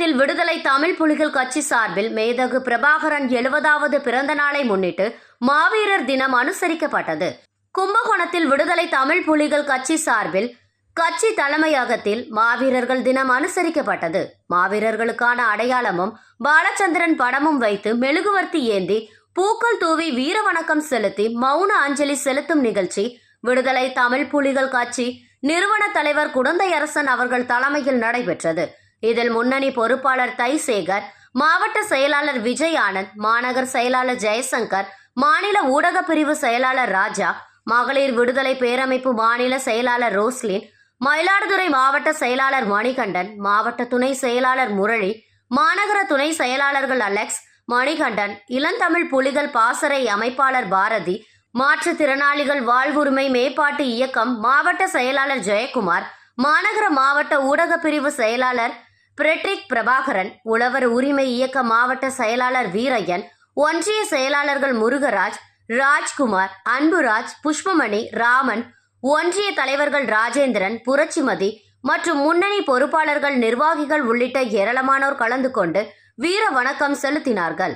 கும்பகோணத்தில் விடுதலை தமிழ் புலிகள் கட்சி சார்பில் மேதகு பிரபாகரன் எழுபதாவது பிறந்த நாளை முன்னிட்டு மாவீரர் தினம் அனுசரிக்கப்பட்டது. கும்பகோணத்தில் விடுதலை தமிழ் புலிகள் கட்சி சார்பில் கட்சி தலைமையகத்தில் மாவீரர்கள் தினம் அனுசரிக்கப்பட்டது. மாவீரர்களுக்கான அடையாளமும் பாலச்சந்திரன் படமும் வைத்து மெழுகுவர்த்தி ஏந்தி பூக்கள் தூவி வீர வணக்கம் செலுத்தி மௌன அஞ்சலி செலுத்தும் நிகழ்ச்சி விடுதலை தமிழ் புலிகள் கட்சி நிறுவன தலைவர் குடந்தை அரசன் அவர்கள் தலைமையில் நடைபெற்றது. இதில் முன்னணி பொறுப்பாளர் தைசேகர் மாவட்ட செயலாளர் விஜய் ஆனந்த் மாநகர் செயலாளர் ஜெயசங்கர் மாநில ஊடக பிரிவு செயலாளர் ராஜா மகளிர் விடுதலை பேரமைப்பு மாநில செயலாளர் ரோஸ்லின் மயிலாடுதுறை மாவட்ட செயலாளர் மணிகண்டன் மாவட்ட துணை செயலாளர் முரளி மாநகர துணை செயலாளர்கள் அலெக்ஸ் மணிகண்டன் இளந்தமிழ் புலிகள் பாசறை அமைப்பாளர் பாரதி மாற்றுத்திறனாளிகள் வாழ்வுரிமை மேம்பாட்டு இயக்கம் மாவட்ட செயலாளர் ஜெயக்குமார் மாநகர மாவட்ட ஊடக பிரிவு செயலாளர் பிரெட்ரிக் பிரபாகரன் உழவர் உரிமை இயக்க மாவட்ட செயலாளர் வீரையன் ஒன்றிய செயலாளர்கள் முருகராஜ் ராஜ்குமார் அன்புராஜ் புஷ்பமணி ராமன் ஒன்றிய தலைவர்கள் ராஜேந்திரன் புரட்சிமதி மற்றும் முன்னணி பொறுப்பாளர்கள் நிர்வாகிகள் உள்ளிட்ட ஏராளமானோர் கலந்து கொண்டு வீர வணக்கம் செலுத்தினார்கள்.